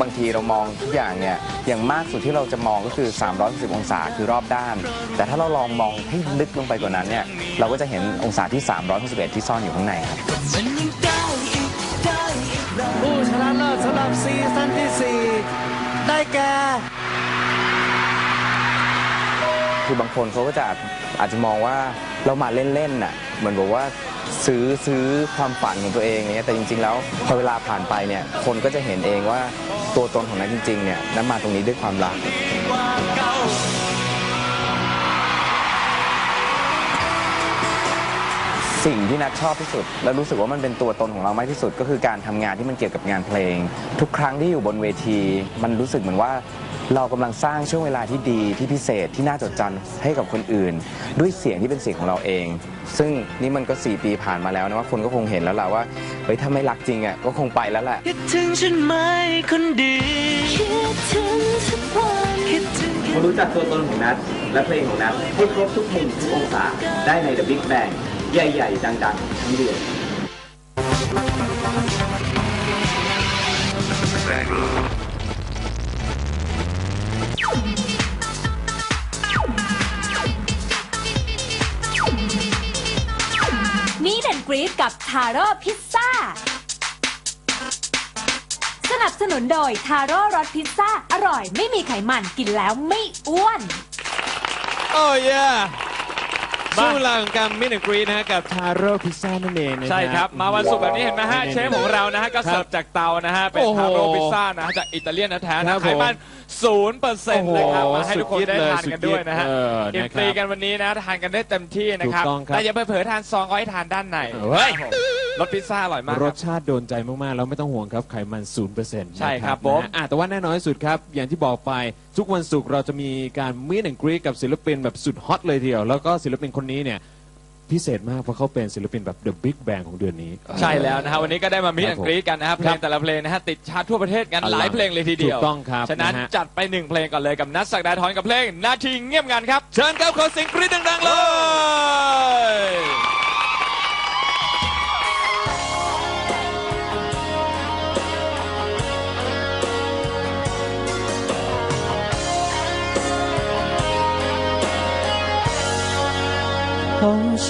บางทีเรามองทุกอย่างเนี่ยอย่างมากสุดที่เราจะมองก็คือ 360 องศาคือรอบด้าน แต่ถ้าเราลองมองให้ลึกลงไปกว่านั้นเนี่ยเราก็จะเห็นองศาที่ 361 ที่ซ่อนอยู่ข้างในครับผู้ชนะเลิศสำหรับซีซั่นที่ 4 ได้แก่คือบางคนเขาก็จะอาจอาจจะมองว่าเรามาเล่นๆน่ะเหมือนบอกว่าซื้อซื้อความฝันของตัวเองอะไรเงี้ยแต่จริง ๆ แล้วพอเวลาผ่านไปเนี่ยคนก็จะเห็นเองว่า ตัวตนของนัทจริงๆเนี่ยนั้นมาตรงนี้ด้วยความรัก สิ่งที่นัทชอบที่สุด และรู้สึกว่ามันเป็นตัวตนของเรามากที่สุด ก็คือการทำงานที่มันเกี่ยวกับงานเพลง ทุกครั้งที่อยู่บนเวที มันรู้สึกเหมือนว่า เรากำลังสร้างช่วงเวลาที่ดีที่พิเศษที่น่าจดจำให้กับคนอื่น ด้วยเสียงที่เป็นเสียงของเราเอง ซึ่งนี่มันก็ 4 ปีผ่านมาแล้วนะว่าคนก็คงเห็นแล้วล่ะว่าเฮ้ยถ้าไม่รักจริงอะก็คงไปแล้วแหละ คิดถึงฉันไหมคนดีคิดถึงทุกวันคิดถึงมารู้จักตัวตนของนัทและเพลงของนัทให้ครบทุกมุมทุกองศาได้ใน The Big Bang ใหญ่ๆ ดังๆ ทั้งเดือนมี กรีดกับทาโร่พิซซ่า สนับสนุนโดยทาโร่รสพิซซ่า อร่อยไม่มีไขมันกินแล้วไม่อ้วนโอ้ยมา ช่วงเวลาของการมิดแอนกรีนะฮะกับทาโร่พิซซ่านั่นเองนะ ใช่ครับ มาวันศุกร์แบบนี้เห็นไหมฮะนี่ๆๆเชฟของเรานะฮะก็เสิร์ฟจากเตานะฮะ เป็นโอ้โหทาโร่พิซซ่านะฮะจากอิตาเลียนแท้ๆครันะบไขมันศูนย์เปอร์เซ็นต์นะครับโอ้โหมาให้ทุกคนได้ทานกันด้วยนะฮะสุดยอดเลยกินนะครับฟรีกันวันนี้นะทานกันได้เต็มที่นะครับถูกต้องครับ แต่อย่าไปเผลอทานซองก็ให้ทานด้านใน เฮ้ยค รับผมรสพิซซ่าอร่อยมากครรัสบชาติโดนใจมาก ๆ แล้วไม่ต้องห่วงครับ ไขมัน 0%ใช่ครับนะผมอะแต่ว่าแน่นอนที่สุดครับ อย่างที่บอกไปทุกวันศุกร์เราจะมีการมิดแอนกรีกับศิลปินแบบสุดฮอตเลยทีเดียว แล้วก็ศิลปินคนนี้เนี่ย พิเศษมากเพราะเขาเป็นศิลปินแบบ The Big Bang ของเดือนนี้ ใช่แล้วนะฮะวันนี้ก็ได้มามิดครัแอบนผมกรีดกันนะครับเพลงแต่ละเพลงนะฮะติดชาร์ตทั่วประเทศกันอลังหลายเพลงเลยทีเดียวถูกต้องครับฉะนั้นนะฮะ จัดไปหนึ่งเพลงก่อนเลยกับนัทสักดาทรกับเพลงนาทีเงียบงันครับ เชิญครับขอเสียงกรี๊ดดังๆเลย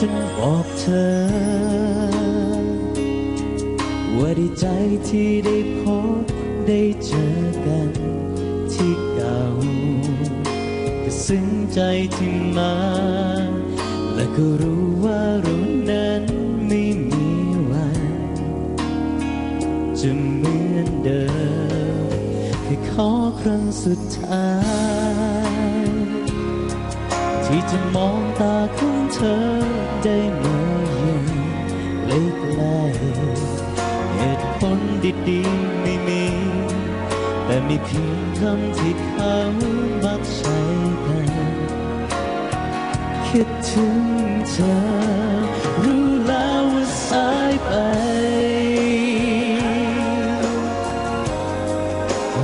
ฉันบอกเธอ ว่าดีใจที่ได้พบได้เจอกันที่เก่าก็ซึ้งใจที่มา และก็รู้ว่าเรานั้นไม่มีวัน จะเหมือนเดิมแค่ขอครั้งสุดท้ายที่จะมองตาของเธอ ได้มายืนใกล้ๆเหตุผลดีๆไม่มี แต่มีเพียงคำที่เขามักใช้กันคิดถึงเธอ รู้แล้วว่าสายไป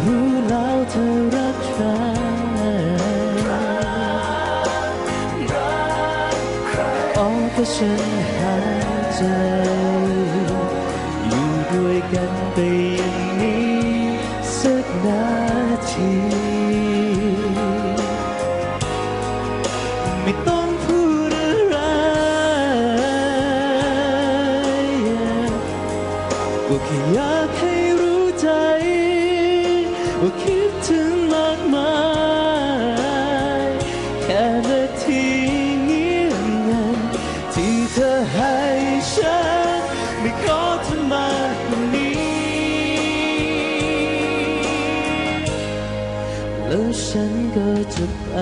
รู้แล้วเธอรักใคร อ๋อก็ฉันหายใจ อยู่ด้วยกันไปอย่างนี้สักนาที ไม่ต้องพูดอะไรก็แค่อยากให้รู้ใจว่าคิด ฉันก็จะไป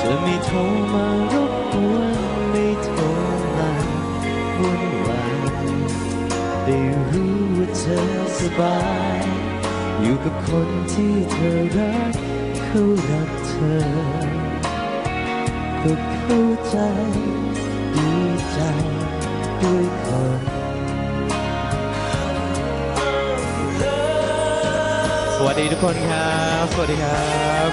จะไม่โทรมารบกวนไม่โทรมาวุ่นวายได้รู้ว่าเธอสบาย อยู่กับคนที่เธอรักเขารักเธอก็เข้าใจดีใจด้วยคน วัสดีทุกคนครับ สวัสดีครับ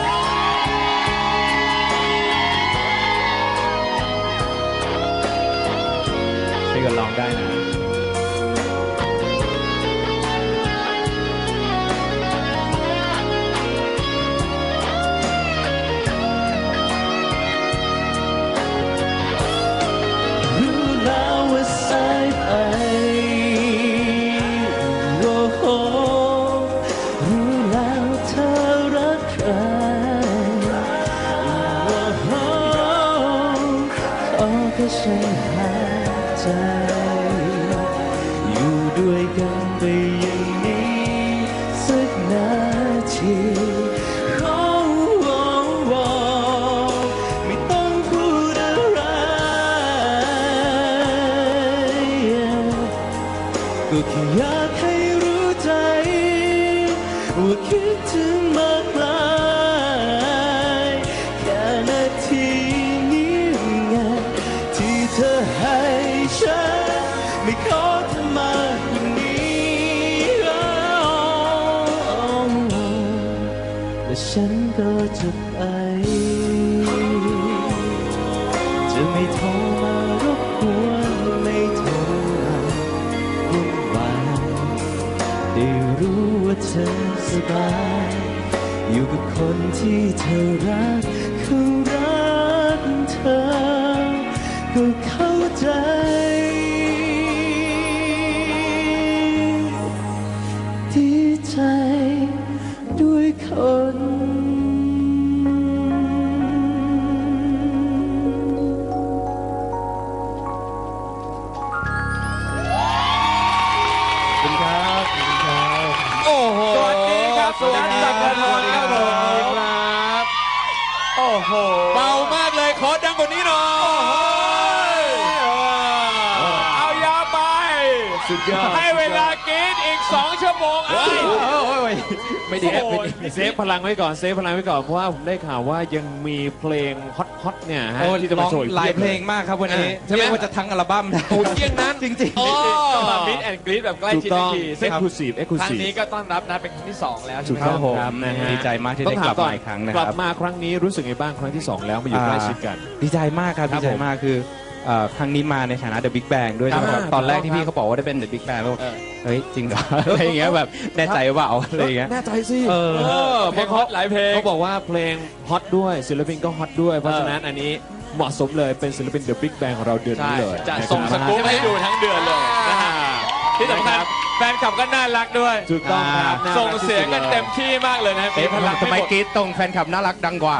ช่วยกันร้องได้นะ อยู่ ฉันก็จะไป จะไม่โทรมารบกวนไม่โทรมาวุ่นวายได้รู้ว่าเธอสบาย อยู่กับคนที่เธอรักเขารักเธอก็เข้า สดีครับนัทสวัสดีครับสวัสดีคครับรับ โอ้โห เบามากเลยขอดังกว่านี้หน่อย เอายาวไป สุด ยอด ให้เวลากินอีก 2 ชั่วโมงเอ้ยไม่ดีโอ้โหเซฟพลังไว้ก่อนเซฟพลังไว้ก่อนเพราะว่าผมได้ข่าวว่ายังมีเพลงฮอตฮอตๆเนี่ยฮะโอ้ที่จะร้มาองโชว์อีกหลายพีบเพลงมากครับวันนี้ใช่ไหมเรียกว่าจะทั้งอัลบั้มนะ โอ้ยเยี่ยงนั้นจริงๆ โอ้ก็มามิดแอนกรีดแบบใกล้ถูกชิดต้ทัองนทีเอ็ซึ่กงซ์คลูซีฟเอ็กซ์คลูครั้งซีฟ นี้ก็ต้อนรับนัดเป็นครั้งที่ 2 แล้วใช่ถูไหกมต้คอรังบผมครับนะฮะดีใจมากที่ได้กลับต้มาอีกครั้งนะกคลัรับ บมาครั้งนี้รู้สึกไงบ้างครั้งที่ 2 แล้วมาอยู่อ่าใกล้ชิดกัน ดีใจมากครับ ครับดีใจมากคือ เอ่อครั้งนี้มาในฐานะ The Big Bang ด้วยครับนะครับอ่าตอนแรกถูกต้องที่พี่ครับเขาบอกว่าได้เป็น The Big Bang แล้วเออ เฮ้ย จริงเหรอ อะไรอย่างเงี้ยแบบแน่ใจเปล่าอะไรอย่างเงี้ย แน่ใจสิเออเออเพลงฮอตหลายเพลง เขาบอกว่าเพลงฮอตด้วยศิลปินก็ฮอตด้วย เพราะฉะนั้นอันนี้เหมาะสมเลยเป็นศิลปิน The Big Bang ของเราเดือนใช่นี้เลยจะนครับส่งสกู๊ปให้ดูทั้งเดือนเลยนะฮะที่สำคัญ แฟนคลับก็น่ารักด้วย ถูกต้องครับน่ารัส่งที่เสียงกันลเต็มที่มากเลยนะมีเอ๊ะพลังทำไมไม่หมดกรีดตรงแฟนคลับน่ารักดังกว่า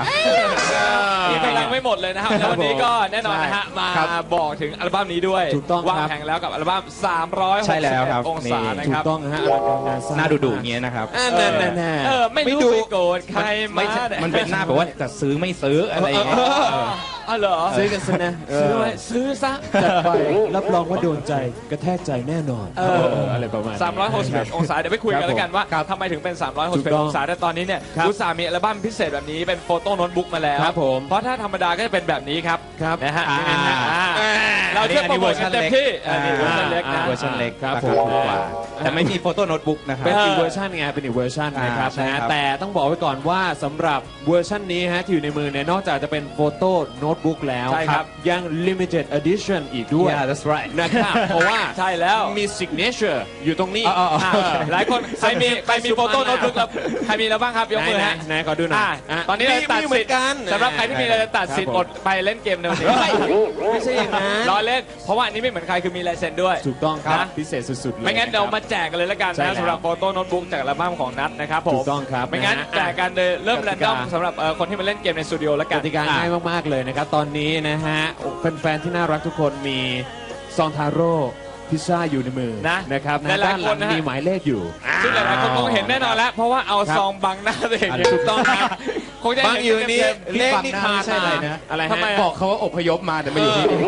มีพลังไม่หมดเลยนะครับแล้ววันนี้ก็แน่นอนนะฮะ มาครับบอกถึงอัลบั้มนี้ด้วยถูกต้องครับ วางแผงแล้วกับอัลบั้ม360ใช่แล้วครับองศานี่ นะถูคกรับ ต้องฮะอลังการงานสร้าง หน้าดุๆอย่างเงี้ยนะครับอ่าแน่แน่แน่เออ ไม่รู้ไปโกรธใครไม่มาใช่มันเป็นหน้าแบบว่าจะซื้อไม่ซื้ออะไรอย่างเงี้ยเอออ๋อเหรอซื้อกันซะนะ ซื้อไว้ซื้อซะจัดไปรับรองว่าโดนใจกระแทกใจแน่นอน เอออะไรประมาณนี้ 361องศา เดี๋ยวไปคุยกันแล้วกันว่าทำไมถึงเป็น ถูกต้361ององศาแต่ตอนนี้เนี่ยครับอุตส่าห์มีอัลบั้มพิเศษแบบนี้เป็นโฟโต้โน้ตบุ๊กมาแล้ว ครับผมเพราะถ้าธรรมดาก็จะเป็นแบบนี้ครับครับนะฮะอ่า นี่นะฮะอ่าเราเชื่อโปรโมทกันเต็มที่อันนี้เวอร์ชันเล็กนะ เวอร์ชันเล็กครับราผคามถูกกว่าแต่ไม่มีโฟโต้โน้ตบุ๊กนะครับ เป็นอีกเวอร์ชันไงเป็นอีกเวอร์ชันนะครับอ่าใช่นะฮะครับแต่ต้องบอกไว้ก่อนว่าสำหรับเวอร์ชันนี้ฮะที่อยู่ในมือเนี่ยนอกจากจะเป็นโฟโต้โน้ตบุ๊กแล้วใช่ครับ ยัง limited edition อีกด้วย Yeah that's right นะครับเพราะว่าใช่แล้ว มี signature อยู่ตรงนี้อ๋ออ๋ออ๋อ อ่าหลายคนใครมีใครมีโฟโต้โน้ตบุ๊กแล้วใครมีแล้วบ้างครับยกมือไหนฮะ ไหนขอดูหน่อยอ่าอะตอนนี้เราตัดมีเหมืสิอทนธิ์กันสำหรับใครที่มีเราจะตัดสิทธิ์ครับอผมดไปเล่นเกมในวันนี้ไม่ใช่อย่างนั้น รอเล่น เพราะว่าอันนี้ไม่เหมือนใครคือมีลายเซ็นด้วย ถูกต้องครับ นะ พิเศษสุดๆเลย ไม่งั้นเดี๋ยวมาะคแจกกันเลยละกันใช่นะแล้วสำหรับโฟโต้โน้ตบุ๊กจากอัลบั้มของนัทนะครับผมถูกต้องครับไม่งั้นนะฮะแจกกันเลยเริ่มกแรตินกาดอมสำหรับเอ่อคนที่มาเล่นเกมในสตูดิโอละกกันติกาง่ายมากๆเลยนะครับตอนนี้นะฮะแฟนๆที่น่ารักทุกคนมีซองทาโร่พิซซ่าอยู่ในมือนะนะครับหลายๆด้านหลัคนนะฮะ มีหมายเลขอยู่ ซึ่งหลายๆคนคงเห็นแน่นอนแล้ว เพราะว่าเอาครับซองบังหน้าตัวเองอันเนี่ยถูกต้องครับคงจะบางเห็นอยู่นี่ต็มๆเลขนี่ขาดไม่ใช่อะไรนะอะไรฮะ ทำไมบอกเขาว่าอพยพมาแต่ไม่อยู่ที่นี่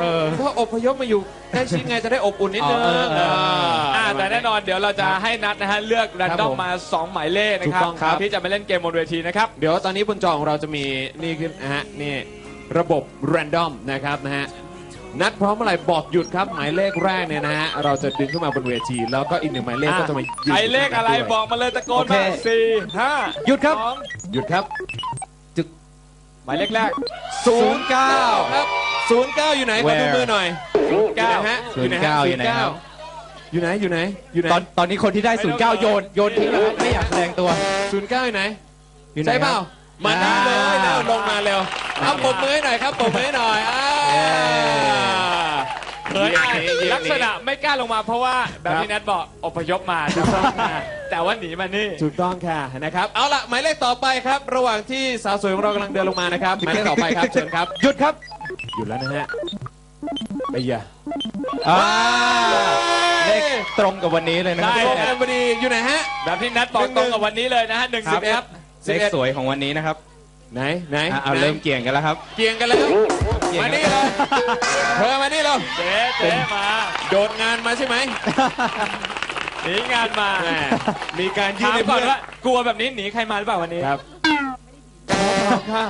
เออก็อพยพมาอยู่ใกล้ชิดไงจะได้อบอุ่นนิดนึงอ๋อเออเอออ่าแต่แน่นอนเดี๋ยวเราจะให้นัดนะฮะเลือกแรนดอมมา 2 หมายเลขนะครัถูกต้องครับ ที่จะมาเล่นเกมบนเวทีนะครับ เดี๋ยวตอนนี้บนจอของเราจะมีนี่ขึ้นนะฮะนี่ ระบบ random นะครับนะฮะนัดพร้อมเมื่อไหร่บอกหยุดครับ หมายเลขแรกเนี่ยนะฮะเราจะดึงขึ้นมาบนเวที แล้วก็อีกหนึ่งหมายเลขก็จะมายืนใครเลขอะไรด้วยบอกมาเลยตะโกนโอเคมาสี่ห้าหยุดครับ สองหยุดครับหมายเลขแรกศูนย์เก้าครับศูนย์เก้าอยู่ไหนขอดู Where? มือหน่อยเก้าฮะศูนย์เก้าอยู่ไหนครับ อยู่ไหนอยู่ไหนอยู่ไหนตอนตอนนี้คนที่ได้ไม่ต้อง09 โยน โยนทิ้งแล้วครับไม่อยากแสดงตัว ศูนย์เก้าอยู่ไหนอยู่ไหนใช่เปล่าครับ มานี่เลยอ่าแล้วลงมาเร็วเอาปมมือให้หน่อยครับปมมือให้หน่อยอ่าเฮ้ยลักษณะไม่กล้าลงมาเพราะว่าแบบครับที่นัทบอกอพยพมาแต่ว่าแต่ว่าหนีมานี่ ถูกต้องค่ะนะครับ เอาล่ะหมายเลขต่อไปครับ ระหว่างที่สาวสวยของเรากำลังเดินลงมานะครับหมายเลขต่อไปครับเชิญครับ หยุดครับ หยุดแล้วนะฮะไปอย่าอ่าเลขตรงกับวันนี้เลยนะคได้รับตรงกันพอดีอยู่ไหนฮะ แบบที่นัดบอกตรงกับวันนี้เลยนะฮะหนึ่งคสิรับบเอ็ด เลขสวยของวันนี้นะครับไหนไหนอะเอาไหนเริ่มเกี่ยงกันแล้วครับ เกี่ยงกันแล้ว เกี่ยงมากัน นี่เลยเธอมานี่เราเจ๊เจ๊มาโดดงานมาใช่ไหมหนีงานมาแหมมีการยื่ถานมให้ก่อนเพื่อนว่ากลัวแบบนี้หนีใครมาหรือเปล่าวันนี้ ครับค่ะ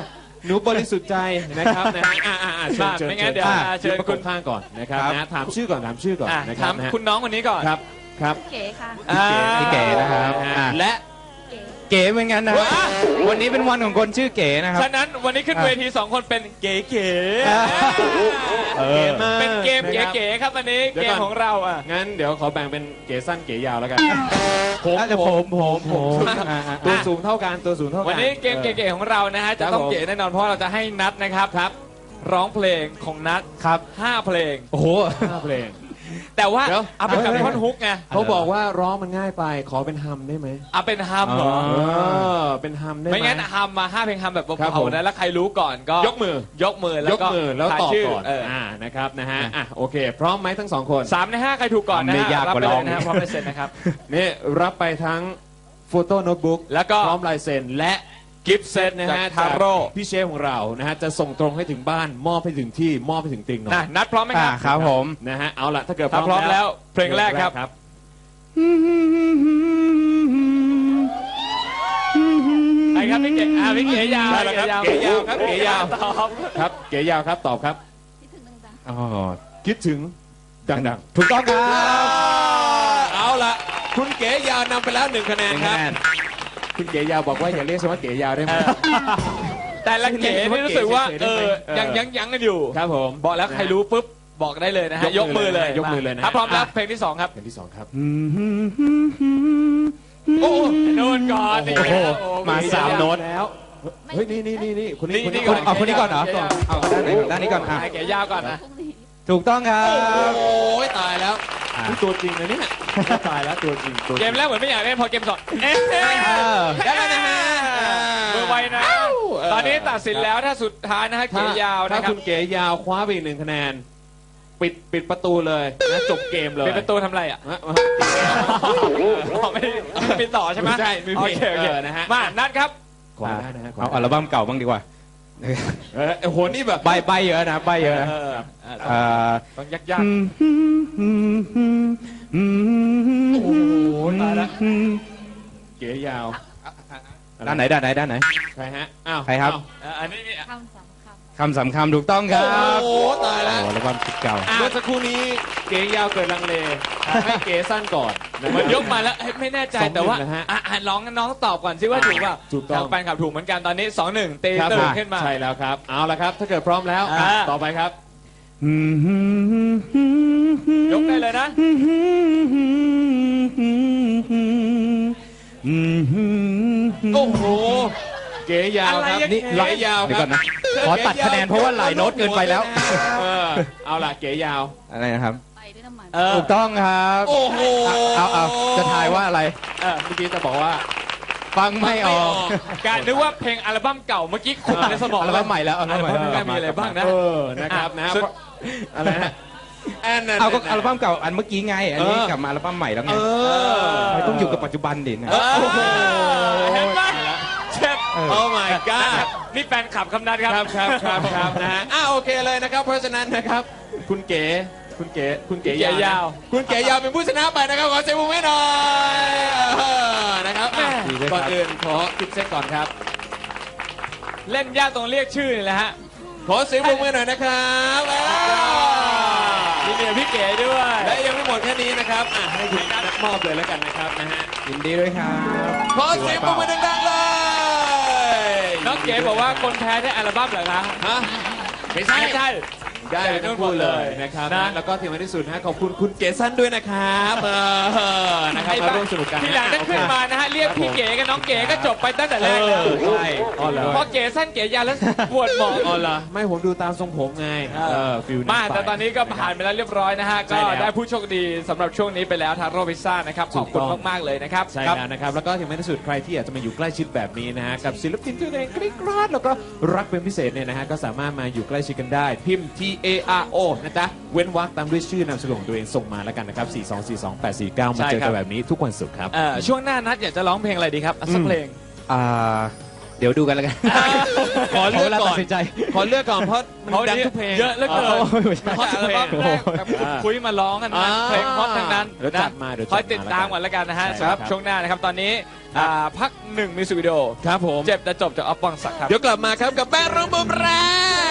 หนูบริสุทธิ์ใจนะครับนะฮะอ่าอ่าอ่าเชิญมาเชิญไม่งั้นเดี๋ยวอะเชิญประกคุบณข้างก่อนนะครับครับ นะถามชื่อก่อนถามชื่อก่อนอะนะคถารับมนะฮะคุณน้องคนนี้ก่อน ครับครับ เก๋ค่ะอ่าพี่เก๋นะครับนะฮะอะและ เก๋เหมือนกันนะ ว้า วันนี้เป็นวันของคนชื่อเก๋นะครับ ฉะนั้นวันนี้ขึ้นเวทีสองคนเป็นเก๋ๆอ่าเก๋มากเป็นเกมนะครับเก๋ๆ ครับวันนี้เดี๋ยวเกก่มอน ของเราอะ งั้นเดี๋ยวขอแบ่งเป็นเก๋สั้นเก๋ยาวแล้วกันอาจจะผมผมผมอะอะตัวอะ สูงเท่ากันตัวสูงเท่ากันวันนี้เกมเก๋ๆ ของเรานะฮะจะต้องครับผมเก๋แน่นอนเพราะเราจะให้นัดนะครับครับ ร้องเพลงของนัดครับ 5 เพลง โอ้โห ห้าเพลง แต่ว่าเดี๋ยว เอาเป็นกับเฮ้ยท่อนฮุกไงเขาบอกว่าร้องมันง่ายไปขอเป็นฮัมได้ไหมเอาเป็นฮัมเหรออ๋เออเป็นฮัมได้ไหม ไม่งั้นฮัมมาห้าเพลงฮัมแบบครับเบาผมๆนะแล้วใครรู้ก่อนก็ยกมือ ยกมือแล้วยกก็มือแล้วถ่ายตอบชื่ก่อนเอออ่านะครับนะฮะอะโอเค พร้อมไหมทั้งสองคน สามในห้าใครถูกก่อนนะไม่ฮะยากรับกว่าไปร้เลองยนะฮะพร้อมไปเซ็นนะครับ นี่รับไปทั้งโฟโต้โน้ตบุ๊กแล้วก็ พร้อมลายเซ็นและ กิฟต์เซตนะนะฮะฮะทาโร่จากพี่เชฟของเรานะฮะจะส่งตรงให้ถึงบ้านมอบให้ถึงที่มอบให้ถึงติงหน่อนะยนัดพร้อมไหมคอะรับครับผม นะฮะเอาละถ้าเกิดถ้าพร้อมแล้วเพลงแรกครับครับ ไปครับพี่เก๋อ่าพี่เก๋ยาวได้แล้วครับเก๋ยาวครับเก๋ยาวตอบครับเก๋ยาวครับตอบครับอ๋อคิดถึงดังถูกต้องครับๆเอาละคุณเก๋ยาวนำไปแล้วหนึ่งคะแนนหนึ่งคคะรับแนน คุณเก๋ยาวบอกว่าอย่าเรียกฉันว่าเก๋ยาวได้ไหม แต่ละเก๋นี่รู้สึกว่าเฉเอยๆอได้ไหมยังยังยังกันอยู่ครับผมบอกแล้วใครรู้ปุ๊บบอกได้เลยนะฮะยยกกมืมืออเลเลยยยกมือเลยนะ ถ้าพร้อมแล้วอะเพลงที่สองครับอย่างที่สองครับ โอ้โดนก่อนโอ้โหมาสามโน้ตแล้ว เฮ้ยนี่นี่นี่นี่คนนี้นี่คนนี้นี่ก่อนเอาคนนี้ก่อนเหรอ เอาด้านไหนก่อนด้านนี้ก่อนอะให้เก๋ยาวก่อนนะ ถูกต้องครับ โอ้ยตายแล้วอะนี่ ตัวจริงนะเนี่ยตายแล้วตัวจริงตัวจเกริงมแรกเหมือนไม่อยากเล่นพอเกมสองเอ๊ะเออได้แล้วนะฮะมือไวนะ ตอนนี้ตัดสินแล้วถ้าสุดท้ายนะฮะเก๋ยาวถ้านะครัคุบณเก๋ยาวคว้าไปอีกหนึ่งคะแนน ปิดปิดประตูเลยนะจบเกมเลยเป็นประตูทำไรอะฮะอ๋อไม่ได้ไม่ปิดต่อใช่ไหมไม่ใช่ไม่โอมีเคโอเคเออนะฮะ มานัดครับขอได้นะฮะขเอาได้อัลบั้มเก่าบ้างดีกว่า เออโอ้โหนี่แบบใบใบเยอะนะใบเยอะนะเออเอ่อต้องยากโอ้โหตายละเก๋ยาวด้านไหนด้านไหนด้านไหน ใครฮะอ้าวใครครับอ้าวๆเอ่ออันนี้นี่คำสามคคำสำคำถูกต้องครับโอ้โหตายแล้ว โอ้อัลบั้มชุดเก่า เมื่อสักครู่นี้เก๋ยาวเกิดลังเลให้เก๋สั้นก่อนนะเหมือนยกมาแล้วเอ้ยไม่แน่ใจสองหนึ่งแต่ว่านะฮะอะอะน้องน้องตอบก่อนสิว่าถูกเปล่าถูกต้อง ทางแฟนคลับถูกเหมือนกันตอนนี้สองหนึ่งตีครับตื่นผมขึ้นมา ใช่แล้วครับ เอาละครับ ถ้าเกิดพร้อมแล้วอ่าต่อไปครับ ยกได้เลยนะ โอ้โห เก๋ยาวครับอะไรอะนี่เก๋ไหลยาวเดี๋ยวคก่รัอบนนะ ขอตัดคะแนนเพราะว่าหลายโน้ตเกินไปแล้ว เออเอาล่ะเก๋ยาว อะไรนะครับำไปด้วยน้ำมัน เออถูกต้องครับโอ้โหเอาเอาจะทายว่าอะไร เออเมื่อกี้จะบอกว่าฟังไม่ออกการนึกว่าเพลงอัลบั้มเก่าเมื่อกี้ขุดในสมองอัลบั้มใหม่แล้วอัลอับั้ลมใหม่บั้มแล้วนี้มีอะไรบ้างนะ เออนะครับนะสุด อะไรฮะแอนนั่นเอาก็นั่นอัลบั้มเก่าอันเมื่อกี้ไง อันนี้เออกลับมาอัลบั้มใหม่แล้วไงเออ ไม่ต้องอยู่กับปัจจุบันดินะ โอ้โห เห็นไหมเชฟเออ โอ้ my god นี่แฟนขับคำนัดคครัรับบครับครับครับนะฮะอะโอเคเลยนะครับ เพราะฉะนั้นนะครับ คุณเก๋คุณเก๋คุณเก๋ยาวนะคุณเก๋ยาวเป็นผู้ชนะไปนะครับขอเสียงปรบมือให้หน่อยเออนะครับอะดีด้วยครับ ก่อนอื่นขอคิดเซ็ตก่อนครับ เล่นยากตรงเรียกชื่อนี่แหละฮะขอเสียงปรบมือหน่อยนะครับอ่ายินดีกับพี่เก๋ด้วย และยังไม่หมดแค่นี้นะครับอะให้คุณนัดมอบเลยแล้วกันนะครับนะฮะ ยินดีด้วยครับ ขอเสียงปรบมือดังๆเลย น้องเก๋บอกว่าคนแพ้ได้อัลบั้มเหรอคะฮะไม่ใช่ ไม่ใช่ ได้เลยทั้งคู่เลยนะครับนะนะแล้วก็ที่สำคัญที่สุดนะขอบคุณคุณเก๋สั้นด้วยนะครับเออนะครับมาร่วมสนุกกันทีหลังถ้าขึ้นมานะฮะเรียกพี่เก๋กับน้องเก๋ก็จบไปตั้งแต่แรกแล้วใช่อ๋อเหรอพอเก๋สั้นเก๋ยาวแล้วปวดหมองอ๋อเหรอไม่ผมดูตามทรงผมไงเออฟิลมาแต่ตอนนี้ก็ผ่านไปแล้วเรียบร้อยนะฮะใช่ก็แล้วได้ผู้โชคดีสำหรับช่วงนี้ไปแล้วทาโร่พิซซ่านะครับขอบคุณถูกต้องมากๆเลยนะครับใช่แล้วนะครับแล้วก็ที่สำคัญที่สุดใครที่อยากจะมาอยู่ใกล้ชิดแบบนี้นะฮะกับศิลปินตัวเองกรี๊ดกราดแล้วก็รักเป็นพิเศษเนี่ยนะฮะก็สามารถมาอยู่ใกล้ชิดกันได้พิมพ์ T A R O นะจ๊ะ เว้นวรรคตามด้วยชื่อนามสกุลของตัวเองส่งมาแล้วกันนะครับ 4 2 4 2 8 4 9 มาเจอใช่ครักับ นแบบนี้ทุกวันศุกร์ครับ เอ่อช่วงหน้านัดอยากจะร้องเพลงอะไรดีครับอะสักเพลง อ่าเดี๋ยวดูกันแล้วกันขอเลือกวลาก่ตัอนดสินใจ ขอเลือกก่อนเพราะมันเพราะดังนี้ทุกเพลง เยอะเหลือเกินอ๋อไม่ใช่ เพราะอัลบั้มแรกแบบคุยมาร้องกันนะอ่าเพลงฮอตทั้งนั้นเดี๋ยวจัดมาเดี๋ยวจัดคอยติดตามมาแล้วกันกันแล้วกันนะฮะใช่สำหรับครับช่วงหน้านะครับตอนนี้อ่าพักหนึ่งมิวสิกวิดีโอครับผม เจ็บจะจบจากออฟปองศักดิ์ครับ เดี๋ยวกลับมาครับกับแป้งรองบุมแรง